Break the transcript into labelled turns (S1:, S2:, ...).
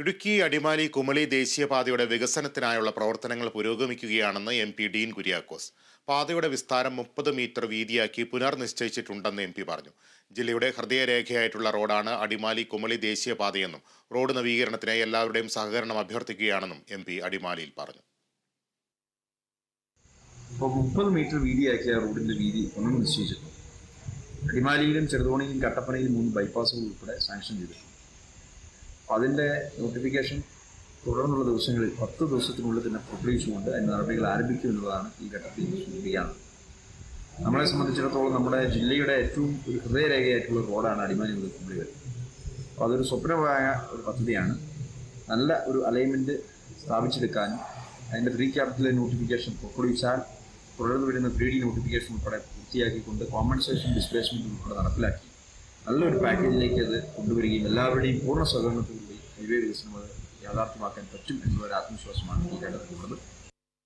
S1: ഇടുക്കി അടിമാലി കുമളി ദേശീയപാതയുടെ വികസനത്തിനായുള്ള പ്രവർത്തനങ്ങൾ പുരോഗമിക്കുകയാണെന്ന് M P Dean Kuriakose. പാതയുടെ വിസ്താരം മുപ്പത് മീറ്റർ വീതിയാക്കി പുനർനിശ്ചയിച്ചിട്ടുണ്ടെന്ന് എം പി പറഞ്ഞു. ജില്ലയുടെ ഹൃദയരേഖയായിട്ടുള്ള റോഡാണ് അടിമാലി കുമളി ദേശീയപാതയെന്നും റോഡ് നവീകരണത്തിനായി എല്ലാവരുടെയും സഹകരണം അഭ്യർത്ഥിക്കുകയാണെന്നും എം പി അടിമാലിയിൽ പറഞ്ഞു.
S2: അപ്പോൾ മുപ്പത് മീറ്റർ വീതിയാക്കിയ റോഡിന്റെ വീതി പുനർനിശ്ചയിച്ചിട്ടുണ്ട്. അടിമാലിയിലും ചെറുതോണിയിലും കട്ടപ്പനയിലും മൂന്ന് ബൈപ്പാസുകൾ ഉൾപ്പെടെ സാങ്ഷൻ ചെയ്തിട്ടുണ്ട്. അപ്പോൾ അതിന്റെ നോട്ടിഫിക്കേഷൻ തുടർന്നുള്ള ദിവസങ്ങളിൽ പത്ത് ദിവസത്തിനുള്ളിൽ തന്നെ പുറപ്പെടുവിച്ചുകൊണ്ട് അതിന്റെ നടപടികൾ ആരംഭിക്കും എന്നുള്ളതാണ് ഈ ഘട്ടത്തിൽ സൂചിപ്പിക്കാനുള്ളത് നമ്മളെ സംബന്ധിച്ചിടത്തോളം നമ്മുടെ ജില്ലയുടെ ഏറ്റവും ഒരു ഹൃദയരേഖയായിട്ടുള്ള റോഡാണ് അടിമാലി മുതൽ കുമ്പളി വരെ. അപ്പോൾ അതൊരു സ്വപ്നമായ ഒരു പദ്ധതിയാണ്. നല്ല ഒരു അലൈൻമെന്റ് സ്ഥാപിച്ചെടുക്കാനും അതിന്റെ ത്രീ ക്യാപിറ്റൽ നോട്ടിഫിക്കേഷൻ പുറപ്പെടുവിച്ചാൽ തുടർന്ന് വരുന്ന ത്രീ ഡി നോട്ടിഫിക്കേഷൻ ഉൾപ്പെടെ പൂർത്തിയാക്കിക്കൊണ്ട് കോമ്പൻസേഷൻ ഡിസ്പ്ലേസ്മെന്റ് ഉൾപ്പെടെ നടപ്പിലാക്കി. നല്ലൊരു പാക്കേജിലേക്ക് അത് കൊണ്ടുവരികയും എല്ലാവരുടെയും പൂർണ സഹകരണത്തോടുകൂടി ഹൈവേ ദിവസം യാഥാർത്ഥ്യമാക്കാൻ പറ്റും എന്നുള്ളൊരു ആത്മവിശ്വാസമാണ് ഈ ഘട്ടത്തിലുള്ളത്